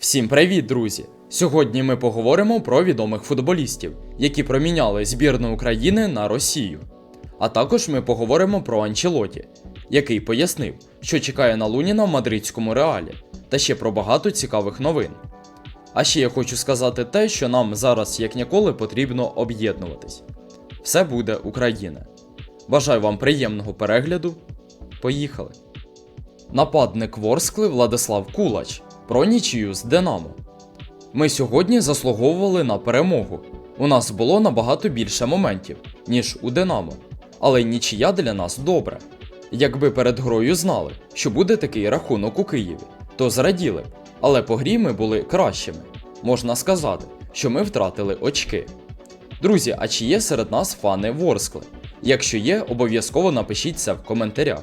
Всім привіт, друзі! Сьогодні ми поговоримо про відомих футболістів, які проміняли збірну України на Росію. А також ми поговоримо про Анчелоті, який пояснив, що чекає на Луніна в мадридському реалі, та ще про багато цікавих новин. А ще я хочу сказати те, що нам зараз як ніколи потрібно об'єднуватись. Все буде Україна. Бажаю вам приємного перегляду. Поїхали! Нападник Ворскли Владислав Кулач про нічию з Динамо. Ми сьогодні заслуговували на перемогу. У нас було набагато більше моментів, ніж у Динамо. Але нічия для нас добре. Якби перед грою знали, що буде такий рахунок у Києві, то зраділи. Але по грі ми були кращими. Можна сказати, що ми втратили очки. Друзі, а чи є серед нас фани Ворскли? Якщо є, обов'язково напишіть це в коментарях.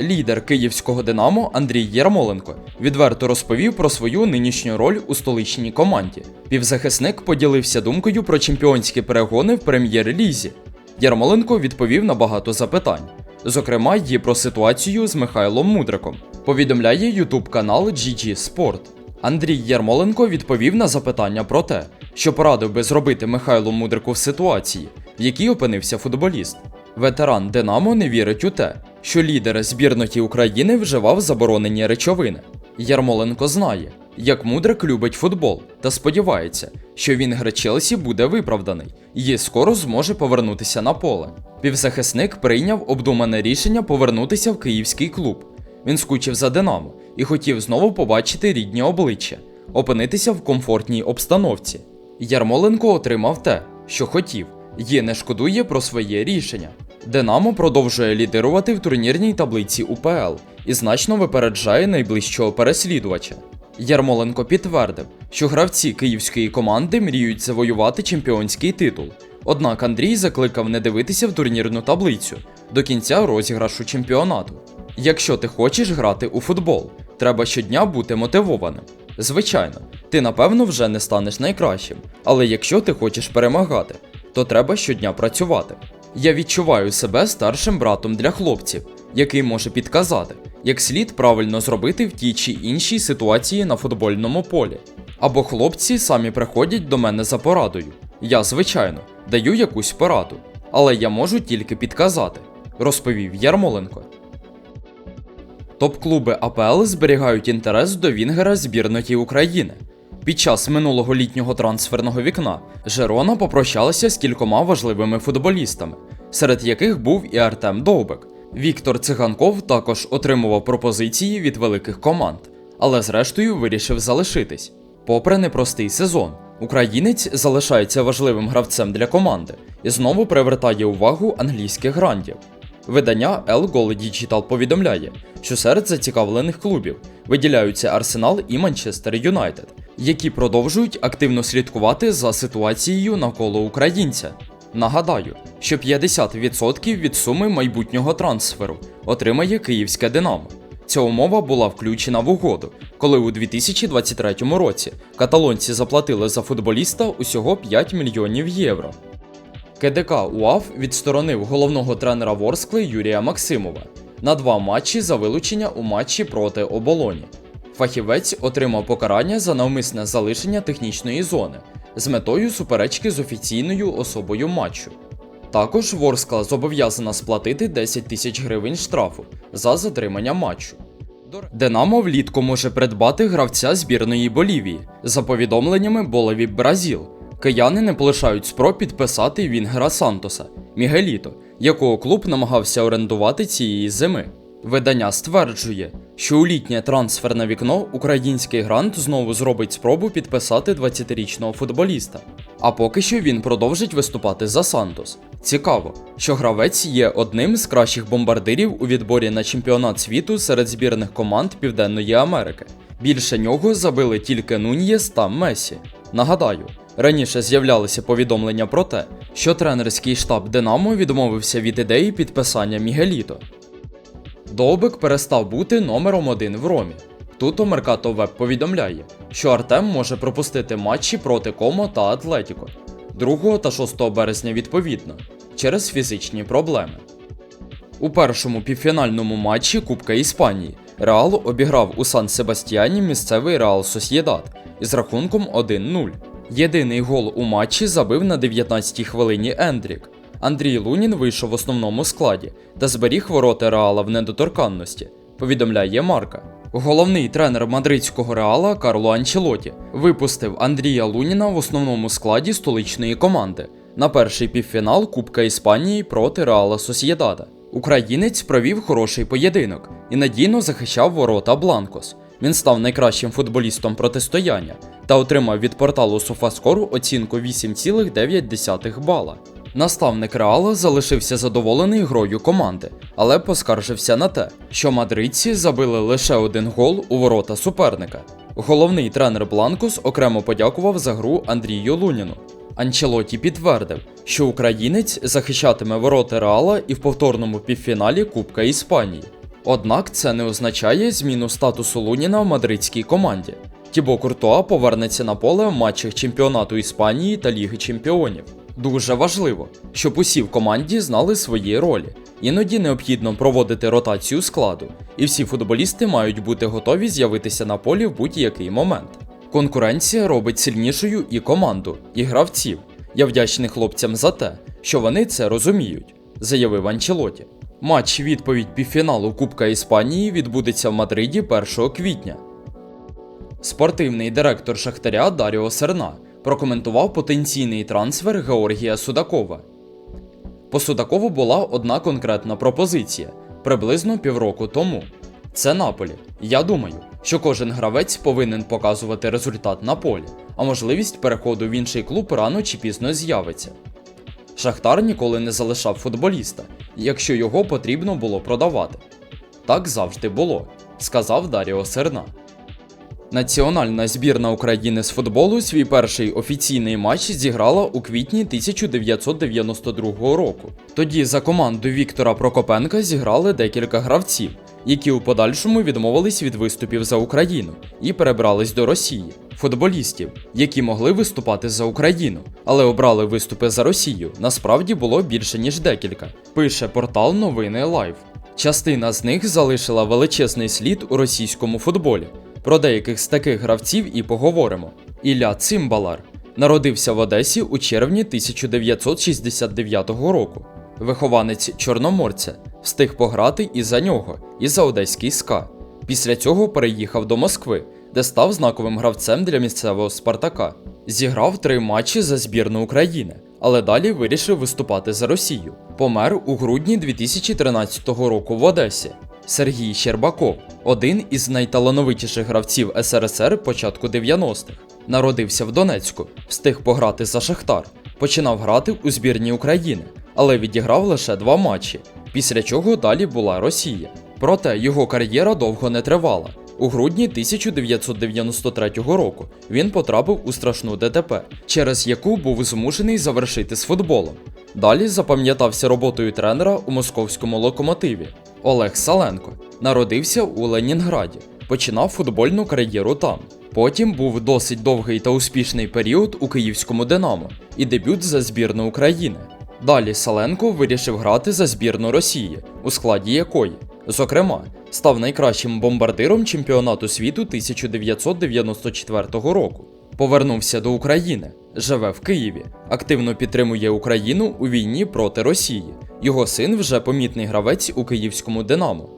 Лідер київського Динамо Андрій Ярмоленко відверто розповів про свою нинішню роль у столичній команді. Півзахисник поділився думкою про чемпіонські перегони в прем'єр-лізі. Ярмоленко відповів на багато запитань, зокрема й про ситуацію з Михайлом Мудриком. Повідомляє ютуб канал GG Sport. Андрій Ярмоленко відповів на запитання про те, що порадив би зробити Михайлу Мудрику в ситуації, в якій опинився футболіст. Ветеран Динамо не вірить у те, що лідер збірної України вживав заборонені речовини. Ярмоленко знає, як Мудрик любить футбол, та сподівається, що він гра Челсі буде виправданий і скоро зможе повернутися на поле. Півзахисник прийняв обдумане рішення повернутися в київський клуб. Він скучив за Динамо і хотів знову побачити рідні обличчя, опинитися в комфортній обстановці. Ярмоленко отримав те, що хотів, і не шкодує про своє рішення. Динамо продовжує лідирувати в турнірній таблиці УПЛ і значно випереджає найближчого переслідувача. Ярмоленко підтвердив, що гравці київської команди мріють завоювати чемпіонський титул. Однак Андрій закликав не дивитися в турнірну таблицю до кінця розіграшу чемпіонату. Якщо ти хочеш грати у футбол, треба щодня бути мотивованим. Звичайно, ти напевно вже не станеш найкращим, але якщо ти хочеш перемагати, то треба щодня працювати. Я відчуваю себе старшим братом для хлопців, який може підказати, як слід правильно зробити в тій чи іншій ситуації на футбольному полі. Або хлопці самі приходять до мене за порадою. Я, звичайно, даю якусь пораду, але я можу тільки підказати, розповів Ярмоленко. Топ-клуби АПЛ зберігають інтерес до Вінгера збірної України. Під час минулого літнього трансферного вікна Жерона попрощалася з кількома важливими футболістами, серед яких був і Артем Довбек. Віктор Циганков також отримував пропозиції від великих команд, але зрештою вирішив залишитись. Попри непростий сезон, українець залишається важливим гравцем для команди і знову привертає увагу англійських грандів. Видання El Goal Digital повідомляє, що серед зацікавлених клубів виділяються Арсенал і Манчестер Юнайтед, які продовжують активно слідкувати за ситуацією навколо українця. Нагадаю, що 50% від суми майбутнього трансферу отримає київське Динамо. Ця умова була включена в угоду, коли у 2023 році каталонці заплатили за футболіста усього 5 мільйонів євро. КДК УАФ відсторонив головного тренера Ворскли Юрія Максимова на два матчі за вилучення у матчі проти оболоні. Фахівець отримав покарання за навмисне залишення технічної зони з метою суперечки з офіційною особою матчу. Також Ворскла зобов'язана сплатити 10 тисяч гривень штрафу за затримання матчу. Динамо влітку може придбати гравця збірної Болівії за повідомленнями Болеві Бразіл. Кияни не полишають спроб підписати Вінгера Сантоса Мігеліто, якого клуб намагався орендувати цієї зими. Видання стверджує, що у літнє трансферне вікно український грант знову зробить спробу підписати 20-річного футболіста. А поки що він продовжить виступати за Сантос. Цікаво, що гравець є одним з кращих бомбардирів у відборі на чемпіонат світу серед збірних команд Південної Америки. Більше нього забили тільки Нуньєс та Месі. Нагадаю, раніше з'являлися повідомлення про те, що тренерський штаб Динамо відмовився від ідеї підписання Мігеліто. Довбик перестав бути номером один в Ромі. Тут Меркато Веб повідомляє, що Артем може пропустити матчі проти Комо та Атлетіко 2 та 6 березня відповідно через фізичні проблеми. У першому півфінальному матчі Кубка Іспанії Реал обіграв у Сан Себастьяні місцевий Реал Сосєдат із рахунком 1-0. Єдиний гол у матчі забив на 19-й хвилині Ендрік. Андрій Лунін вийшов в основному складі та зберіг ворота Реала в недоторканності, повідомляє Марка. Головний тренер мадридського Реала Карло Анчелоті випустив Андрія Луніна в основному складі столичної команди на перший півфінал Кубка Іспанії проти Реала Сосєдада. Українець провів хороший поєдинок і надійно захищав ворота Бланкос. Він став найкращим футболістом протистояння та отримав від порталу Софаскору оцінку 8,9 бала. Наставник Реала залишився задоволений грою команди, але поскаржився на те, що мадридці забили лише один гол у ворота суперника. Головний тренер Бланкос окремо подякував за гру Андрію Луніну. Анчелоті підтвердив, що українець захищатиме ворота Реала і в повторному півфіналі Кубка Іспанії. Однак це не означає зміну статусу Луніна в мадридській команді. Тібо Куртуа повернеться на поле в матчах чемпіонату Іспанії та Ліги Чемпіонів. Дуже важливо, щоб усі в команді знали свої ролі. Іноді необхідно проводити ротацію складу, і всі футболісти мають бути готові з'явитися на полі в будь-який момент. Конкуренція робить сильнішою і команду, і гравців. Я вдячний хлопцям за те, що вони це розуміють, заявив Анчелоті. Матч відповідь півфіналу Кубка Іспанії відбудеться в Мадриді 1 квітня. Спортивний директор Шахтаря Даріо Серна прокоментував потенційний трансфер Георгія Судакова. По Судакову була одна конкретна пропозиція приблизно півроку тому. Це Наполі. Я думаю, що кожен гравець повинен показувати результат на полі, а можливість переходу в інший клуб рано чи пізно з'явиться. Шахтар ніколи не залишав футболіста, якщо його потрібно було продавати. Так завжди було, сказав Даріо Серна. Національна збірна України з футболу свій перший офіційний матч зіграла у квітні 1992 року. Тоді за команду Віктора Прокопенка зіграли декілька гравців, які у подальшому відмовились від виступів за Україну і перебрались до Росії. Футболістів, які могли виступати за Україну, але обрали виступи за Росію, насправді було більше ніж декілька. Пише портал Новини Лайв. Частина з них залишила величезний слід у російському футболі. Про деяких з таких гравців і поговоримо. Ілля Цимбалар народився в Одесі у червні 1969 року. Вихованець Чорноморця встиг пограти і за нього, і за одеський СКА. Після цього переїхав до Москви, де став знаковим гравцем для місцевого Спартака. Зіграв три матчі за збірну України, але далі вирішив виступати за Росію. Помер у грудні 2013 року в Одесі. Сергій Щербаков, один із найталановитіших гравців СРСР початку 90-х. Народився в Донецьку, встиг пограти за Шахтар, починав грати у збірні України, але відіграв лише два матчі, після чого далі була Росія. Проте його кар'єра довго не тривала. У грудні 1993 року він потрапив у страшну ДТП, через яку був змушений завершити з футболом. Далі запам'ятався роботою тренера у московському локомотиві. Олег Саленко народився у Ленінграді, починав футбольну кар'єру там. Потім був досить довгий та успішний період у київському Динамо і дебют за збірну України. Далі Саленко вирішив грати за збірну Росії, у складі якої, зокрема, став найкращим бомбардиром чемпіонату світу 1994 року. Повернувся до України, живе в Києві, активно підтримує Україну у війні проти Росії. Його син вже помітний гравець у київському Динамо.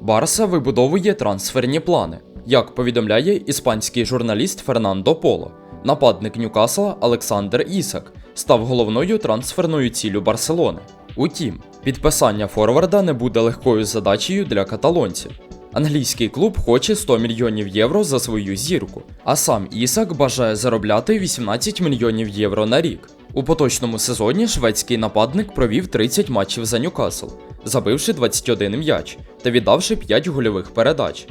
Барса вибудовує трансферні плани. Як повідомляє іспанський журналіст Фернандо Поло, нападник Ньюкасла Олександр Ісак став головною трансферною ціллю Барселони. Утім, підписання Форварда не буде легкою задачею для каталонців. Англійський клуб хоче 100 мільйонів євро за свою зірку, а сам Ісак бажає заробляти 18 мільйонів євро на рік. У поточному сезоні шведський нападник провів 30 матчів за Ньюкасл, забивши 21 м'яч та віддавши 5 гольових передач.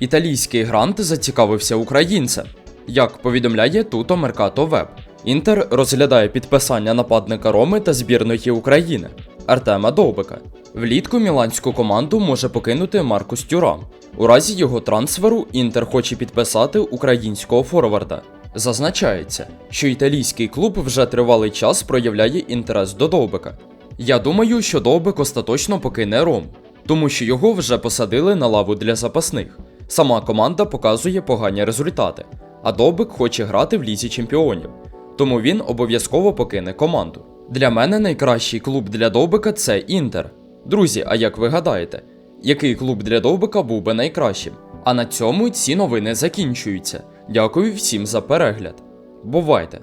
Італійський грант зацікавився українцем. Як повідомляє Туто Меркато Веб, Інтер розглядає підписання нападника Роми та збірної України Артема Довбика. Влітку міланську команду може покинути Маркус Тюрам. У разі його трансферу Інтер хоче підписати українського форварда. Зазначається, що італійський клуб вже тривалий час проявляє інтерес до Довбика. Я думаю, що Довбик остаточно покине Ром. тому що його вже посадили на лаву для запасних. Сама команда показує погані результати, а Довбик хоче грати в лізі чемпіонів, тому він обов'язково покине команду. Для мене найкращий клуб для Довбика це Інтер. Друзі, а як ви гадаєте, який клуб для Довбика був би найкращим? А на цьому ці новини закінчуються. Дякую всім за перегляд. Бувайте!